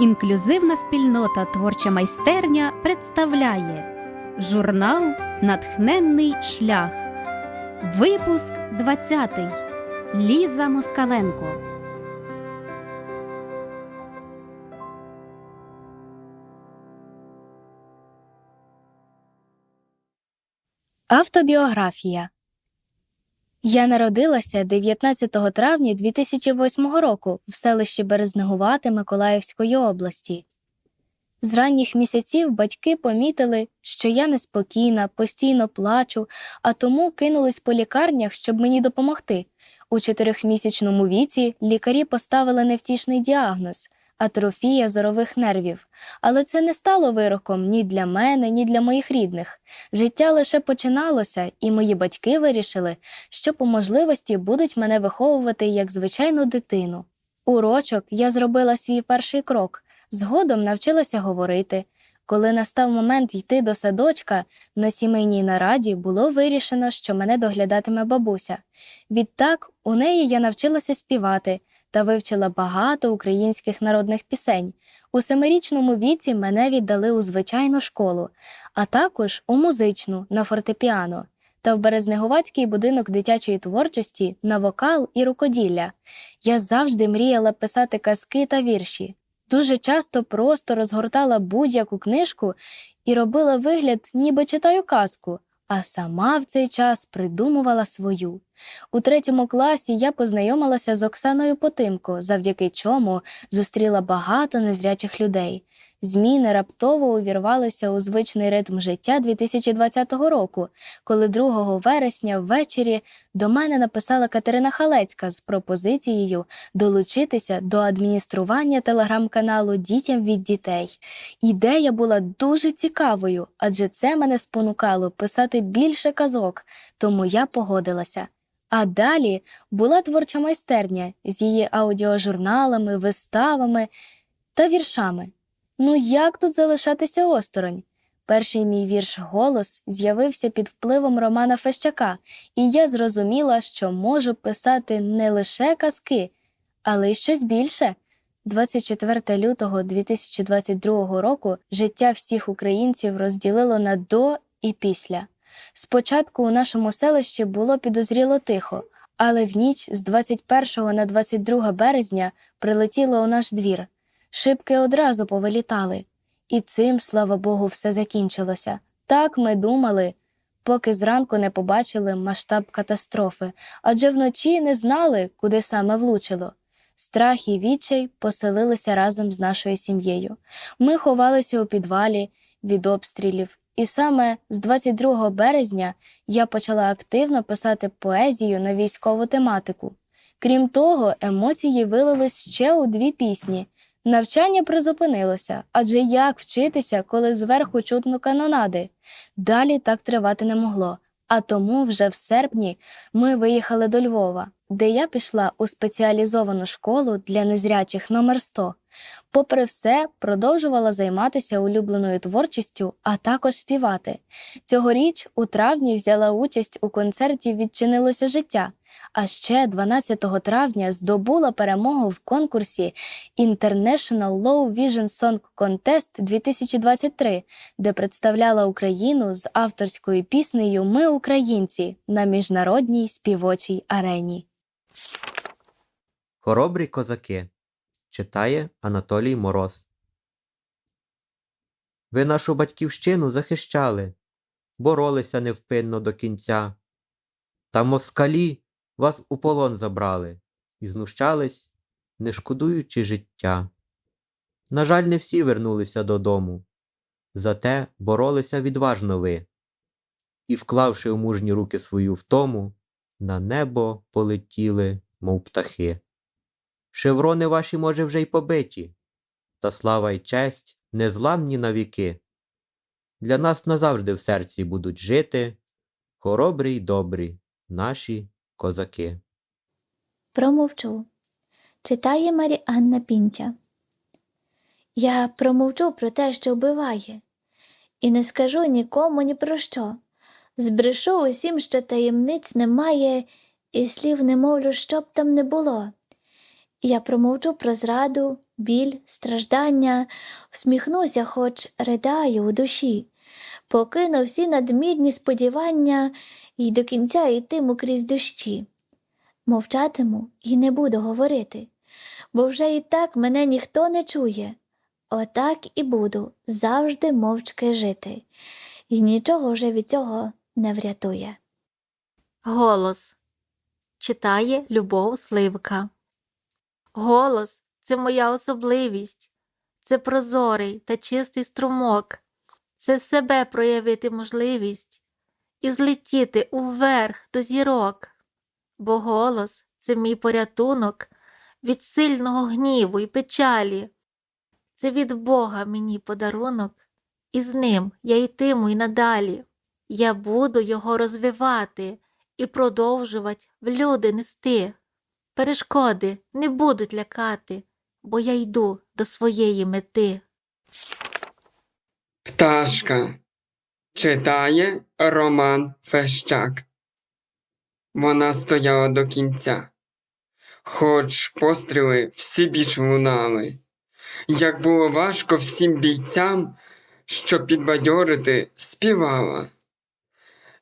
Інклюзивна спільнота Творча майстерня представляє журнал Натхненний шлях. Випуск 20. Ліза Москаленко. Автобіографія Я народилася 19 травня 2008 року в селищі Березнегувати Миколаївської області. З ранніх місяців батьки помітили, що я неспокійна, постійно плачу, а тому кинулись по лікарнях, щоб мені допомогти. У чотирьохмісячному віці лікарі поставили невтішний діагноз атрофія зорових нервів. Але це не стало вироком ні для мене, ні для моїх рідних. Життя лише починалося, і мої батьки вирішили, що по можливості будуть мене виховувати як звичайну дитину. Урочок я зробила свій перший крок, згодом навчилася говорити. Коли настав момент йти до садочка, на сімейній нараді було вирішено, що мене доглядатиме бабуся. Відтак у неї я навчилася співати та вивчила багато українських народних пісень. У семирічному віці мене віддали у звичайну школу, а також у музичну на фортепіано та в Березнеговацький будинок дитячої творчості на вокал і рукоділля. Я завжди мріяла писати казки та вірші. Дуже часто просто розгортала будь-яку книжку і робила вигляд, ніби читаю казку, а сама в цей час придумувала свою. У третьому класі я познайомилася з Оксаною Потимко, завдяки чому зустріла багато незрячих людей. Зміни раптово увірвалися у звичний ритм життя 2020 року, коли 2 вересня ввечері до мене написала Катерина Халецька з пропозицією долучитися до адміністрування телеграм-каналу Дітям від дітей. Ідея була дуже цікавою, адже це мене спонукало писати більше казок, тому я погодилася. А далі була творча майстерня з її аудіожурналами, виставами та віршами. Ну як тут залишатися осторонь? Перший мій вірш Голос з'явився під впливом Романа Фещака, і я зрозуміла, що можу писати не лише казки, але й щось більше. 24 лютого 2022 року життя всіх українців розділило на до і після. Спочатку у нашому селищі було підозріло тихо, але в ніч з 21 на 22 березня прилетіло у наш двір. Шибки одразу повилітали. І цим, слава Богу, все закінчилося. Так ми думали, поки зранку не побачили масштаб катастрофи, адже вночі не знали, куди саме влучило. Страх і відчай поселилися разом з нашою сім'єю. Ми ховалися у підвалі від обстрілів, і саме з 22 березня я почала активно писати поезію на військову тематику. Крім того, емоції вилились ще у дві пісні. Навчання призупинилося, адже як вчитися, коли зверху чутно канонади? Далі так тривати не могло. А тому вже в серпні ми виїхали до Львова, де я пішла у спеціалізовану школу для незрячих номер 100. Попри все, продовжувала займатися улюбленою творчістю, а також співати. Цьогоріч у травні взяла участь у концерті Відчинилося життя, а ще 12 травня здобула перемогу в конкурсі International Low Vision Song Contest 2023, де представляла Україну з авторською піснею Ми українці на міжнародній співочій арені. Хоробрі козаки читає Анатолій Мороз. Ви нашу батьківщину захищали, боролися невпинно до кінця. Та москалі вас у полон забрали і знущались, не шкодуючи життя. На жаль, не всі вернулися додому, зате боролися відважно ви, і, вклавши у мужні руки свою втому, на небо полетіли, мов птахи. Шеврони ваші, може, вже й побиті, та слава й честь незламні навіки. Для нас назавжди в серці будуть жити хоробрі й добрі наші козаки. Промовчу. Читає Маріанна Пінтя. Я промовчу про те, що вбиває, і не скажу нікому ні про що. Збрешу усім, що таємниць немає, і слів не мовлю, що б там не було. Я промовчу про зраду, біль, страждання, всміхнуся, хоч ридаю у душі, покину всі надмірні сподівання і до кінця йтиму крізь дощі. Мовчатиму і не буду говорити, бо вже і так мене ніхто не чує. Отак і буду завжди мовчки жити, і нічого вже від цього не врятує. Голос читає Любов Сливка. Голос це моя особливість, це прозорий та чистий струмок, це себе проявити можливість і злетіти уверх до зірок, бо голос це мій порятунок від сильного гніву і печалі, це від Бога мені подарунок, і з ним я йтиму й надалі. Я буду його розвивати і продовжувати в люди нести. Перешкоди не будуть лякати, бо я йду до своєї мети. Пташка читає Роман Фещак. Вона стояла до кінця, хоч постріли всі біч лунали. Як було важко всім бійцям, щоб підбадьорити, співала.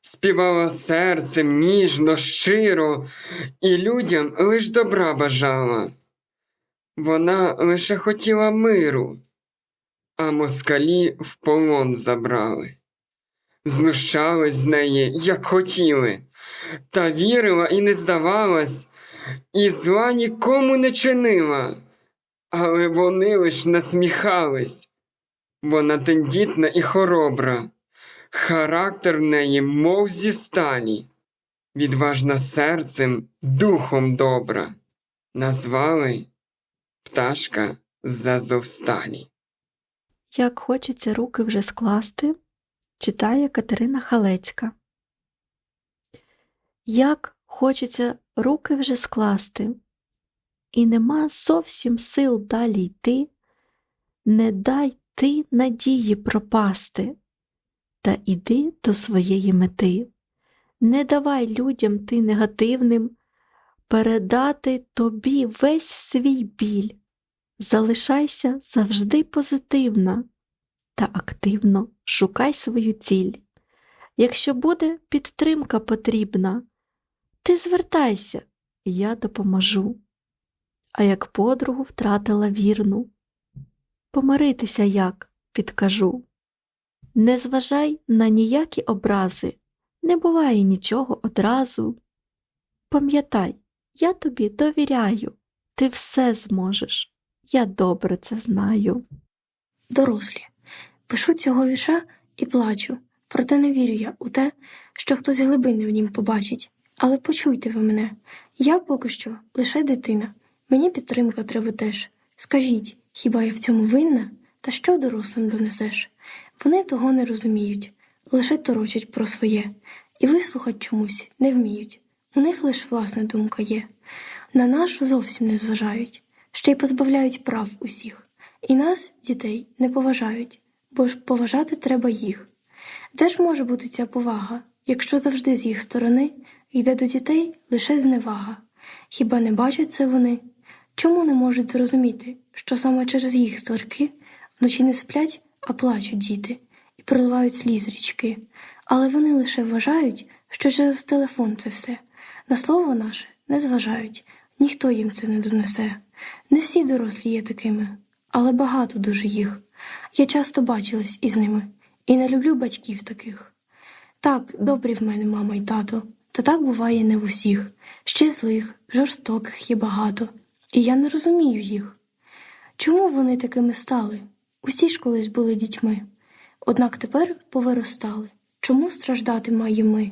Співала серцем ніжно, щиро, і людям лиш добра бажала. Вона лише хотіла миру а москалі в полон забрали. Знущались з неї, як хотіли, та вірила і не здавалась, і зла нікому не чинила, але вони лиш насміхались. Вона тендітна і хоробра, характер в неї, мов зі сталі, відважна серцем, духом добра. Назвали пташка з Азовсталі. Як хочеться руки вже скласти, читає Катерина Халецька. Як хочеться руки вже скласти, і нема зовсім сил далі йти, не дай ти надії пропасти, та іди до своєї мети. Не давай людям ти негативним передати тобі весь свій біль. Залишайся завжди позитивна та активно шукай свою ціль. Якщо буде підтримка потрібна, ти звертайся, я допоможу. А як подругу втратила вірну, помиритися як підкажу. Не зважай на ніякі образи, не буває нічого одразу. Пам'ятай, я тобі довіряю, ти все зможеш. Я добре це знаю. Дорослі. Пишу цього вірша і плачу, проте не вірю я у те, що хтось глибини в нім побачить. Але почуйте ви мене, я поки що лише дитина, мені підтримка треба теж. Скажіть, хіба я в цьому винна? Та що дорослим донесеш? Вони того не розуміють, лише торочать про своє, і вислухать чомусь не вміють. У них лише власна думка є. На нашу зовсім не зважають, ще й позбавляють прав усіх. І нас, дітей, не поважають, бо ж поважати треба їх. Де ж може бути ця повага, якщо завжди з їх сторони йде до дітей лише зневага? Хіба не бачать це вони? Чому не можуть зрозуміти, що саме через їх сварки вночі не сплять, а плачуть діти і проливають сліз річки, але вони лише вважають, що через телефон це все. На слово наше не зважають, ніхто їм це не донесе. Не всі дорослі є такими, але багато дуже їх. Я часто бачилась із ними і не люблю батьків таких. Так, добрі в мене мама й тато, та так буває не в усіх. Ще злих, жорстоких є багато, і я не розумію їх. Чому вони такими стали? Усі ж колись були дітьми. Однак тепер повиростали. Чому страждати маємо ми?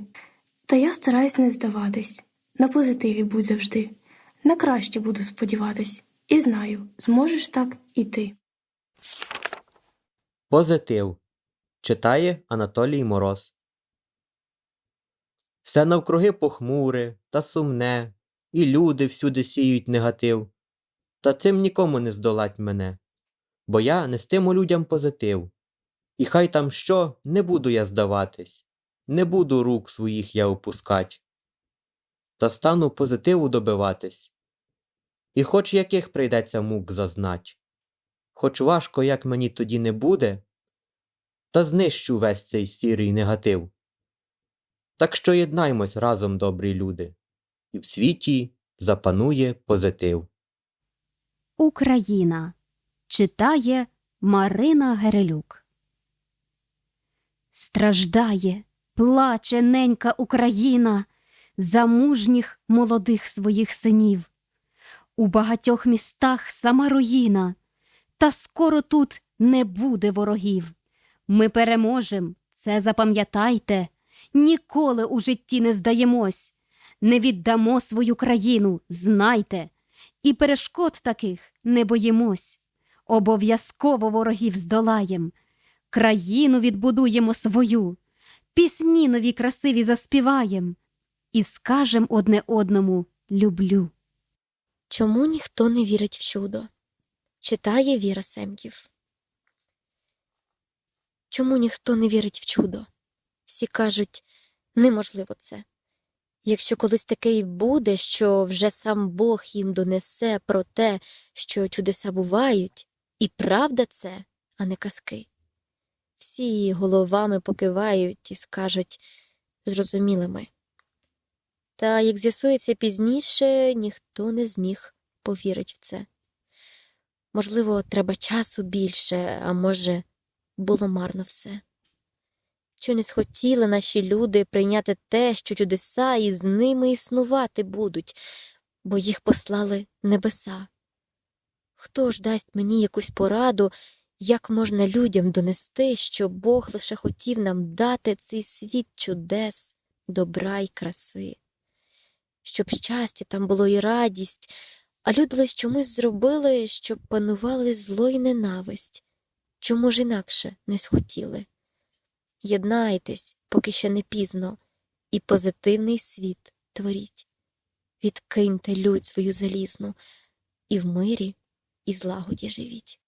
Та я стараюсь не здаватись, на позитиві будь завжди. На краще буду сподіватись, і знаю, зможеш так і ти. Позитив. Читає Анатолій Мороз. Все навкруги похмуре та сумне, і люди всюди сіють негатив. Та цим нікому не здолать мене, бо я нестиму людям позитив. І хай там що, не буду я здаватись, не буду рук своїх я опускать, та стану позитиву добиватись. І хоч яких прийдеться мук зазнать, хоч важко, як мені тоді не буде, та знищу весь цей сірий негатив. Так що єднаймось разом, добрі люди, і в світі запанує позитив. Україна читає Марина Герелюк. Страждає, плаче ненька Україна за мужніх молодих своїх синів. У багатьох містах сама руїна, та скоро тут не буде ворогів. Ми переможем, це запам'ятайте, ніколи у житті не здаємось, не віддамо свою країну, знайте, і перешкод таких не боїмось. Обов'язково ворогів здолаєм, країну відбудуємо свою, пісні нові красиві заспіваєм і скажем одне одному люблю. Чому ніхто не вірить в чудо? Читає Віра Семків. Чому ніхто не вірить в чудо? Всі кажуть, неможливо це. Якщо колись таке й буде, що вже сам Бог їм донесе про те, що чудеса бувають, і правда це, а не казки. Всі головами покивають і скажуть зрозуміли ми. Та, як з'ясується пізніше, ніхто не зміг повірить в це. Можливо, треба часу більше, а може, було марно все. Чи не схотіли наші люди прийняти те, що чудеса і з ними існувати будуть, бо їх послали небеса? Хто ж дасть мені якусь пораду, як можна людям донести, що Бог лише хотів нам дати цей світ чудес, добра й краси? Щоб щастя там було і радість, а люди лиш чомусь зробили, щоб панували зло й ненависть. Чому ж інакше не схотіли? Єднайтесь, поки ще не пізно, і позитивний світ творіть. Відкиньте людь свою залізну, і в мирі, і злагоді живіть.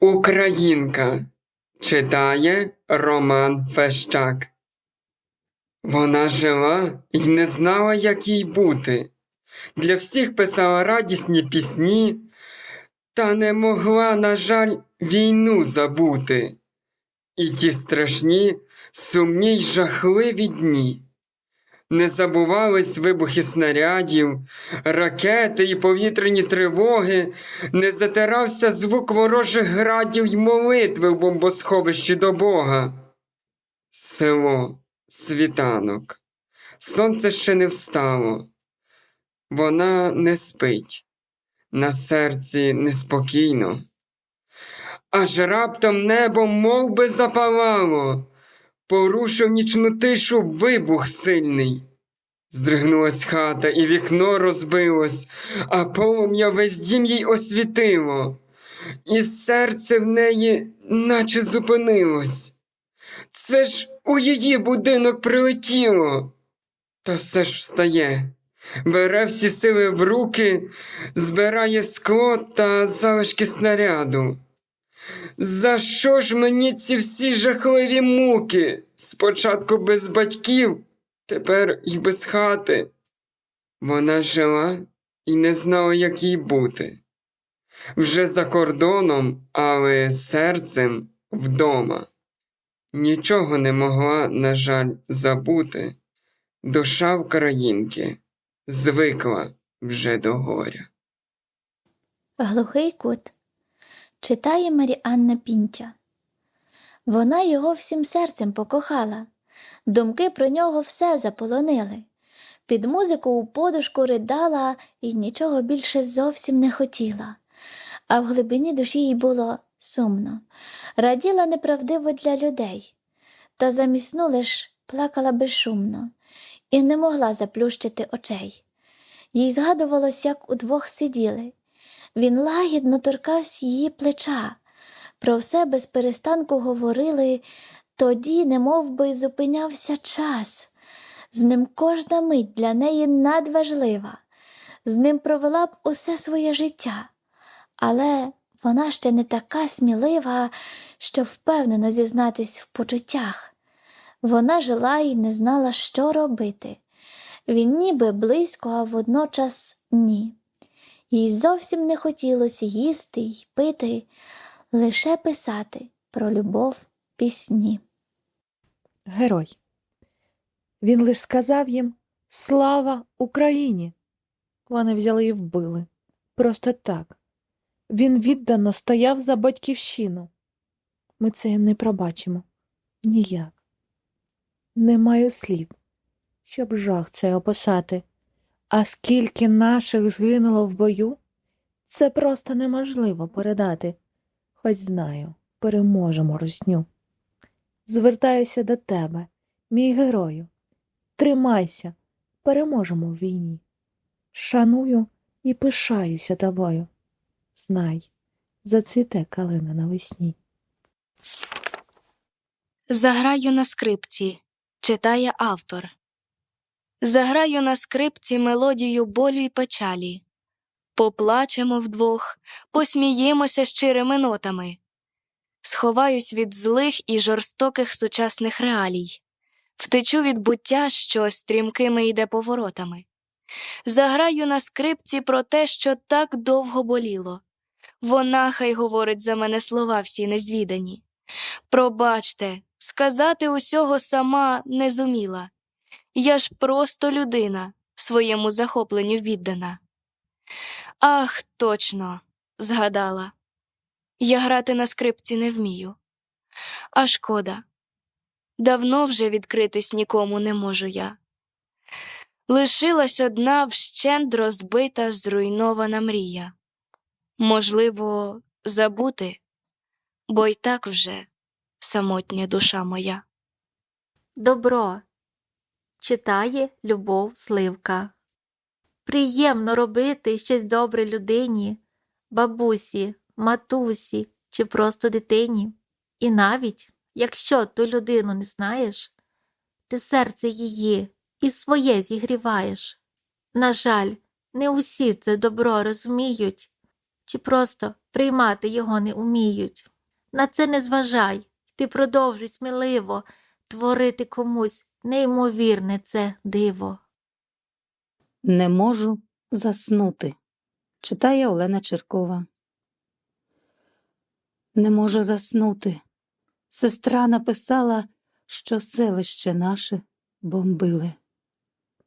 Українка читає Роман Фещак. Вона жила і не знала, як їй бути. Для всіх писала радісні пісні, та не могла, на жаль, війну забути. І ті страшні, сумні й жахливі дні. Не забувались вибухи снарядів, ракети і повітряні тривоги, не затирався звук ворожих градів й молитви в бомбосховищі до Бога. Село, світанок, сонце ще не встало, вона не спить, на серці неспокійно. Аж раптом небо мов би запалало, порушив нічну тишу вибух сильний. Здригнулась хата, і вікно розбилось, а полум'я весь дім їй освітило, і серце в неї наче зупинилось. Це ж у її будинок прилетіло. Та все ж встає, бере всі сили в руки, збирає скло та залишки снаряду. За що ж мені ці всі жахливі муки? Спочатку без батьків, тепер і без хати. Вона жила і не знала, як їй бути. Вже за кордоном, але серцем вдома. Нічого не могла, на жаль, забути. Душа українки звикла вже до горя. Глухий кут читає Маріанна Пінтя. Вона його всім серцем покохала, думки про нього все заполонили. Під музику у подушку ридала і нічого більше зовсім не хотіла. А в глибині душі їй було сумно, раділа неправдиво для людей, та замість сну лиш плакала безшумно і не могла заплющити очей. Їй згадувалось, як удвох сиділи. Він лагідно торкався її плеча, про все без перестанку говорили, тоді, немов би, зупинявся час. З ним кожна мить для неї надважлива, з ним провела б усе своє життя, але вона ще не така смілива, щоб впевнено зізнатись в почуттях. Вона жила і не знала, що робити. Він ніби близько, а водночас ні. Їй зовсім не хотілося їсти й пити, лише писати про любов пісні. Герой. Він лиш сказав їм Слава Україні! Вони взяли і вбили. Просто так. Він віддано стояв за батьківщину. Ми це їм не пробачимо. Ніяк. Не маю слів, щоб жах це описати. А скільки наших згинуло в бою, це просто неможливо передати. Хоч знаю, переможемо русню. Звертаюся до тебе, мій герою. Тримайся, переможемо в війні. Шаную і пишаюся тобою. Знай, зацвіте калина навесні. Заграю на скрипці, читає автор. Заграю на скрипці мелодію болю й печалі. Поплачемо вдвох, посміємося щирими нотами. Сховаюсь від злих і жорстоких сучасних реалій. Втечу від буття, що стрімкими йде поворотами. Заграю на скрипці про те, що так довго боліло. Вона хай говорить за мене слова всі незвідані. Пробачте, сказати усього сама не зуміла. Я ж просто людина, своєму захопленню віддана. Ах, точно, згадала. Я грати на скрипці не вмію. А шкода. Давно вже відкритись нікому не можу я. Лишилась одна вщент розбита, зруйнована мрія. Можливо, забути, бо й так вже самотня душа моя. Добро. Читає Любов Сливка. Приємно робити щось добре людині, бабусі, матусі чи просто дитині. І навіть, якщо ту людину не знаєш, ти серце її і своє зігріваєш. На жаль, не усі це добро розуміють, чи просто приймати його не уміють. На це не зважай, ти продовжуй сміливо творити комусь неймовірне це диво. Не можу заснути. Читає Олена Черкова. Не можу заснути. Сестра написала, що селище наше бомбили.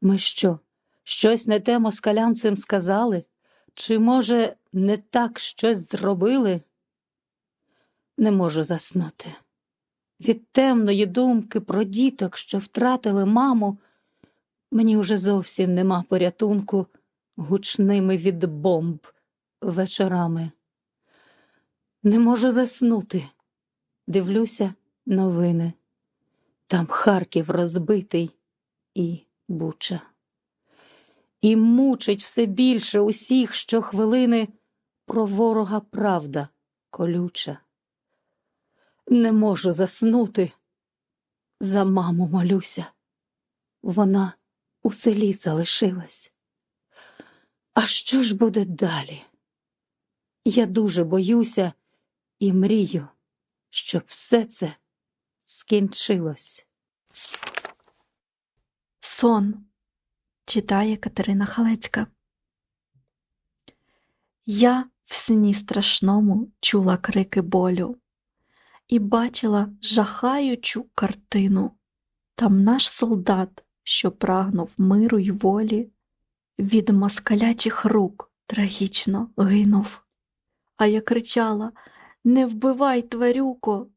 Ми що, щось не те москалям цим сказали? Чи, може, не так щось зробили? Не можу заснути. Від темної думки про діток, що втратили маму, Мені уже зовсім нема порятунку гучними від бомб вечорами. Не можу заснути. Дивлюся новини. Там Харків розбитий і Буча. І мучить все більше усіх щохвилини про ворога правда колюча. Не можу заснути. За маму молюся. Вона у селі залишилась. А що ж буде далі? Я дуже боюся і мрію, щоб все це скінчилось. Сон читає Катерина Халецька. Я в сні страшному чула крики болю і бачила жахаючу картину. Там наш солдат, що прагнув миру й волі, від москалячих рук трагічно гинув. А я кричала Не вбивай, тварюко,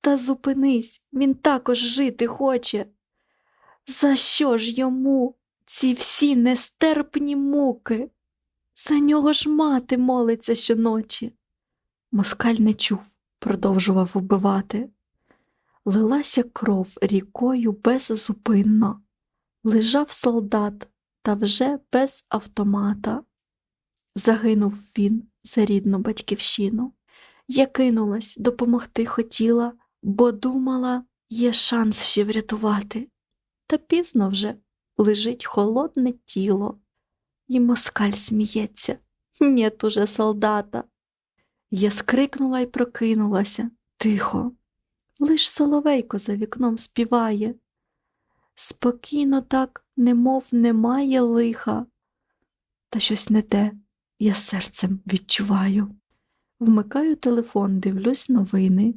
та зупинись, він також жити хоче. За що ж йому ці всі нестерпні муки? За нього ж мати молиться щоночі. Москаль не чув, продовжував вбивати. Лилася кров рікою беззупинно. Лежав солдат, та вже без автомата. Загинув він за рідну батьківщину. Я кинулась, допомогти хотіла, бо думала, є шанс ще врятувати. Та пізно вже лежить холодне тіло, і москаль сміється. Нєт уже солдата. Я скрикнула й прокинулася тихо. Лиш соловейко за вікном співає. Спокійно так немов немає лиха. Та щось не те, я серцем відчуваю. Вмикаю телефон, дивлюсь новини.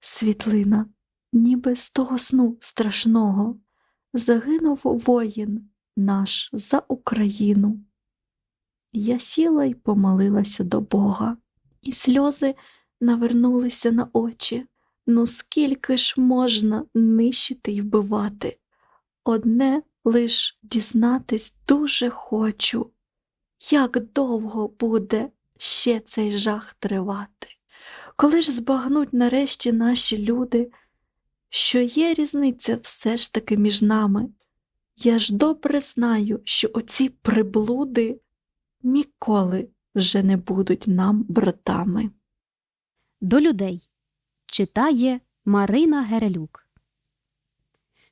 Світлина, ніби з того сну страшного, загинув воїн наш за Україну. Я сіла й помолилася до Бога, і сльози навернулися на очі. Ну скільки ж можна нищити й вбивати? Одне лиш дізнатись дуже хочу, як довго буде ще цей жах тривати. Коли ж збагнуть нарешті наші люди, що є різниця все ж таки між нами, я ж добре знаю, що оці приблуди ніколи вже не будуть нам братами. До людей читає Марина Герелюк.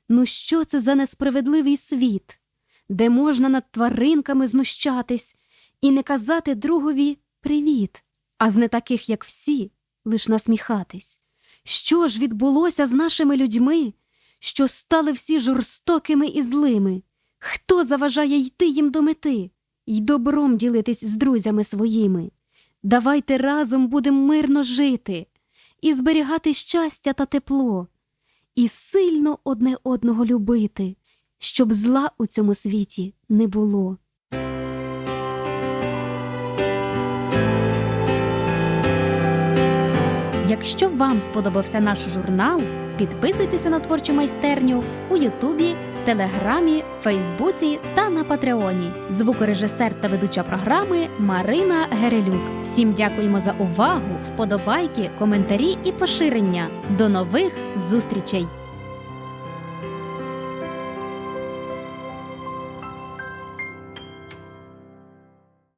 Ну що це за несправедливий світ, де можна над тваринками знущатись і не казати другові привіт, а з не таких, як всі, лиш насміхатись? Що ж відбулося з нашими людьми, що стали всі жорстокими і злими? Хто заважає йти їм до мети й добром ділитись з друзями своїми? Давайте разом будемо мирно жити і зберігати щастя та тепло, і сильно одне одного любити, щоб зла у цьому світі не було. Якщо вам сподобався наш журнал, підписуйтеся на творчу майстерню у Ютубі, Телеграмі, Фейсбуці та на Патреоні. Звукорежисер та ведуча програми Марина Герелюк. Всім дякуємо за увагу, вподобайки, коментарі і поширення. До нових зустрічей!